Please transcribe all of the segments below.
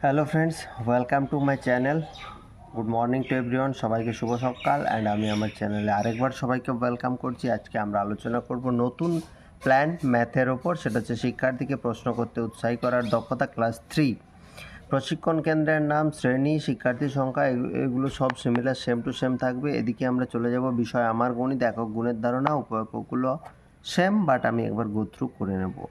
Hello friends welcome to my channel good morning to everyone সবাইকে শুভ সকাল and আমি আমার চ্যানেলে আরেকবার সবাইকে ওয়েলকাম করছি। আজকে আমরা আলোচনা করব নতুন প্ল্যান ম্যাথের ওপর। সেটা হচ্ছে শিক্ষার্থীকে প্রশ্ন করতে উৎসাহী করার দক্ষতা ক্লাস থ্রি প্রশিক্ষণ কেন্দ্রের নাম, শ্রেণি, শিক্ষার্থী সংখ্যা এগু- এগুলো সব সিমিলার সেম টু সেম থাকবে। এদিকে আমরা চলে যাব বিষয় আমার গণিত, একক গুণের ধারণা উপকগুলো সেম বাট আমি একবার গোথ্রু করে নেব।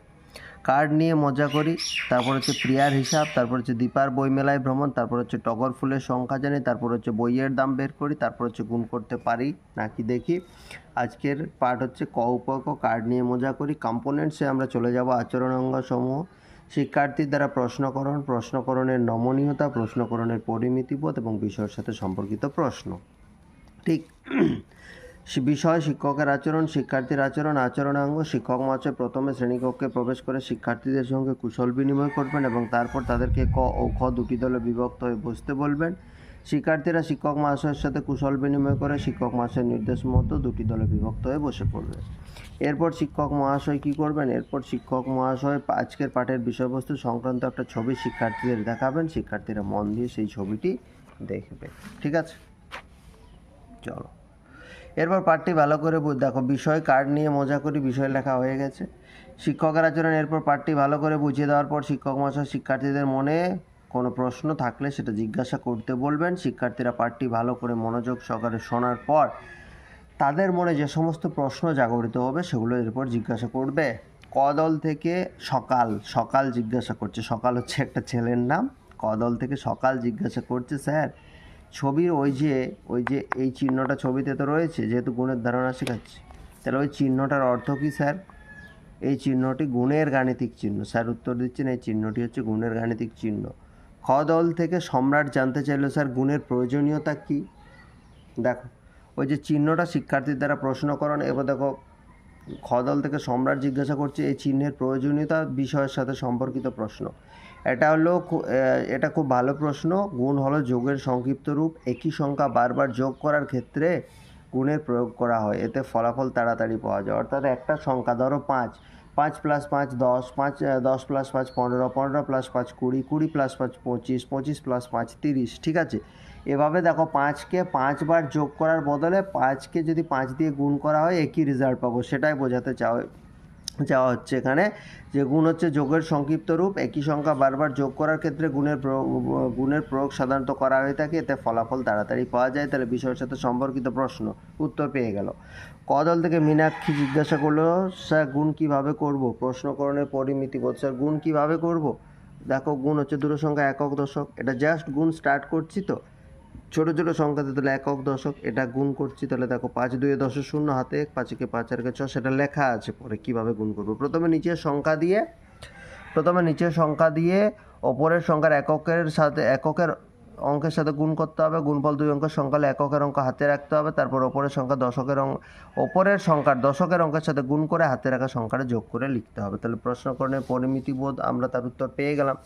কার্ড নিয়ে মজা করি, তারপর হচ্ছে প্রিয়ার হিসাব, তারপর হচ্ছে দীপার বইমেলায় ভ্রমণ, তারপর হচ্ছে টগর ফুলের সংখ্যা জানি, তারপর হচ্ছে বইয়ের দাম বের করি, তারপর হচ্ছে গুণ করতে পারি, নাকি দেখি। আজকের পার্ট হচ্ছে ক উপক কার্ড নিয়ে মজা করি কম্পোনেন্টসে আমরা চলে যাব আচরণ অঙ্গসমূহ শিক্ষার্থীর দ্বারা প্রশ্নকরণ, প্রশ্নকরণের নমনীয়তা, প্রশ্নকরণের পরিমিতিবোধ এবং বিষয়ের সাথে সম্পর্কিত প্রশ্ন। ঠিক। বিষয় শিক্ষকের আচরণ, শিক্ষার্থীর আচরণ, আচরণাঙ্গ শিক্ষক মহাশয় প্রথমে শ্রেণীকক্ষে প্রবেশ করে শিক্ষার্থীদের সঙ্গে কুশল বিনিময় করবেন এবং তারপর তাদেরকে ক ও খ দুটি দলে বিভক্ত হয়ে বসতে বলবেন। শিক্ষার্থীরা শিক্ষক মহাশয়ের সাথে কুশল বিনিময় করে শিক্ষক মহাশয়ের নির্দেশ মতো দুটি দলে বিভক্ত হয়ে বসে পড়বে। এরপর শিক্ষক মহাশয় কী করবেন? এরপর শিক্ষক মহাশয় আজকের পাঠের বিষয়বস্তু সংক্রান্ত একটা ছবি শিক্ষার্থীদের দেখাবেন। শিক্ষার্থীরা মন দিয়ে সেই ছবিটি দেখবে। ঠিক আছে? চলো। এরপর পাঠটি ভালো করে দেখো, বিষয় কার্ড নিয়ে মজা করি, বিষয় লেখা হয়ে গেছে। শিক্ষকের আচরণ, এরপর পাঠটি ভালো করে বুঝিয়ে দেওয়ার পর শিক্ষক মহাশয়, শিক্ষার্থীদের মনে কোনো প্রশ্ন থাকলে সেটা জিজ্ঞাসা করতে বলবেন। শিক্ষার্থীরা পাঠটি ভালো করে মনোযোগ সহকারে শোনার পর তাদের মনে যে সমস্ত প্রশ্ন জাগরিত হবে, সেগুলো এরপর জিজ্ঞাসা করবে। কদল থেকে সকাল সকাল জিজ্ঞাসা করছে। সকাল হচ্ছে একটা ছেলের নাম। কদল থেকে সকাল জিজ্ঞাসা করছে, স্যার ছবির ওই যে ওই যে এই চিহ্নটা ছবিতে তো রয়েছে, যেহেতু গুণের ধারণা শেখাচ্ছি। তাহলে ওই চিহ্নটার অর্থ কী, স্যার? এই চিহ্নটি গুণের গাণিতিক চিহ্ন। স্যার উত্তর দিচ্ছেন, এই চিহ্নটি হচ্ছে গুণের গাণিতিক চিহ্ন। খ দল থেকে সম্রাট জানতে চাইলো, স্যার, গুণের প্রয়োজনীয়তা কী? দেখো, ওই যে চিহ্নটা শিক্ষার্থীর দ্বারা প্রশ্ন করেন এবার দেখো খদল থেকে সম্রাট জিজ্ঞাসা করছে এই চিহ্নের প্রয়োজনীয়তা বিষয়ের সাথে সম্পর্কিত প্রশ্ন। এটা হলো এটা খুব ভালো প্রশ্ন। গুণ হলো যোগের সংক্ষিপ্ত রূপ। একই সংখ্যা বারবার যোগ করার ক্ষেত্রে গুণের প্রয়োগ করা হয়। এতে ফলাফল তাড়াতাড়ি পাওয়া যায়। অর্থাৎ একটা সংখ্যা, ধরো পাঁচ পাঁচ প্লাস পাঁচ দশ পাঁচ দশ প্লাস পাঁচ পনেরো পনেরো প্লাস পাঁচ কুড়ি কুড়ি প্লাস পাঁচ পঁচিশ পঁচিশ প্লাস পাঁচ তিরিশ, ঠিক আছে? এভাবে দেখো পাঁচকে পাঁচবার যোগ করার বদলে পাঁচকে যদি পাঁচ দিয়ে গুণ করা হয়, একই রেজাল্ট পাবো, সেটাই বোঝাতে চাও। চাওয়া হচ্ছে এখানে যে গুণ হচ্ছে যোগের সংক্ষিপ্ত রূপ, একই সংখ্যা বারবার যোগ করার ক্ষেত্রে গুণের গুণের প্রয়োগ সাধারণত করা হয়ে থাকে। এতে ফলাফল তাড়াতাড়ি পাওয়া যায়। তাহলে বিষয়ের সাথে সম্পর্কিত প্রশ্ন, উত্তর পেয়ে গেল। কদল থেকে মীনাক্ষী জিজ্ঞাসা করল, স্যার, গুণ কীভাবে করব? প্রশ্নকরণের পরিমিতি বোধ স্যার, গুণ কীভাবে করব? দেখো, গুণ হচ্ছে দুটো সংখ্যা, একক, দশক। এটা জাস্ট গুণ স্টার্ট করছি তো। ছোটো ছোটো সংখ্যাতে তাহলে একক দশক, এটা গুণ করছি, তাহলে দেখো পাঁচ দুয়ে দশ শূন্য, হাতে এক পাঁচকে পাঁচ আর ছ, সেটা লেখা আছে পরে কীভাবে গুণ করব। প্রথমে নিচের সংখ্যা দিয়ে, প্রথমে নিচের সংখ্যা দিয়ে ওপরের সংখ্যার এককের সাথে, এককের অঙ্কের সাথে গুণ করতে হবে, গুণফল দুই অঙ্কের সংখ্যা হলে এককের অঙ্ক হাতে রাখতে হবে, তারপর ওপরের সংখ্যা দশকের অঙ্ক ওপরের সংখ্যার দশকের অঙ্কের সাথে গুণ করে হাতে রাখা সংখ্যাটা যোগ করে লিখতে হবে। তাহলে প্রশ্নকরণের পরিমিতি বোধ আমরা তার উত্তর পেয়ে গেলাম।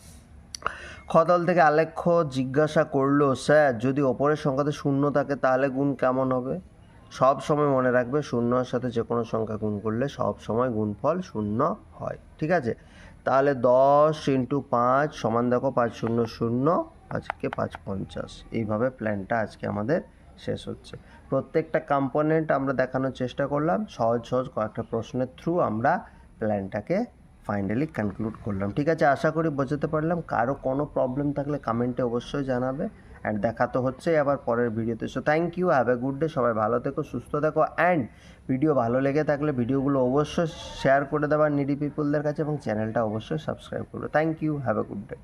খদল থেকে আলেখ্য জিজ্ঞাসা করল, স্যার, যদি ওপরের সংখ্যাতে শূন্য থাকে, তাহলে গুণ কেমন হবে? সব সময় মনে রাখবে, শূন্যর সাথে যে কোনো সংখ্যা গুণ করলে সব সময় গুণফল শূন্য হয়, ঠিক আছে? তাহলে দশ ইন্টু পাঁচ সমান দেখো, পাঁচ শূন্য শূন্য, আজকে পাঁচ পঞ্চাশ। এইভাবে প্ল্যানটা আজকে আমাদের শেষ হচ্ছে। প্রত্যেকটা কম্পোনেন্ট আমরা দেখানোর চেষ্টা করলাম, সহজ সহজ কয়েকটা প্রশ্নের থ্রু আমরা প্ল্যানটাকে ফাইনালি কনক্লুড করলাম। ঠিক আছে, আশা করি বোঝাতে পারলাম। কারও কোনো প্রবলেম থাকলে কমেন্টে অবশ্যই জানাবে। অ্যান্ড দেখা তো হচ্ছেই আবার পরের ভিডিওতে। So thank you have a good day সবাই ভালো থেকো, সুস্থ থেকো। অ্যান্ড ভিডিও ভালো লেগে থাকলে ভিডিওগুলো অবশ্যই শেয়ার করে দেওয়ার নিডি পিপুলদের কাছে এবং চ্যানেলটা অবশ্যই সাবস্ক্রাইব করবে। Thank you have a good day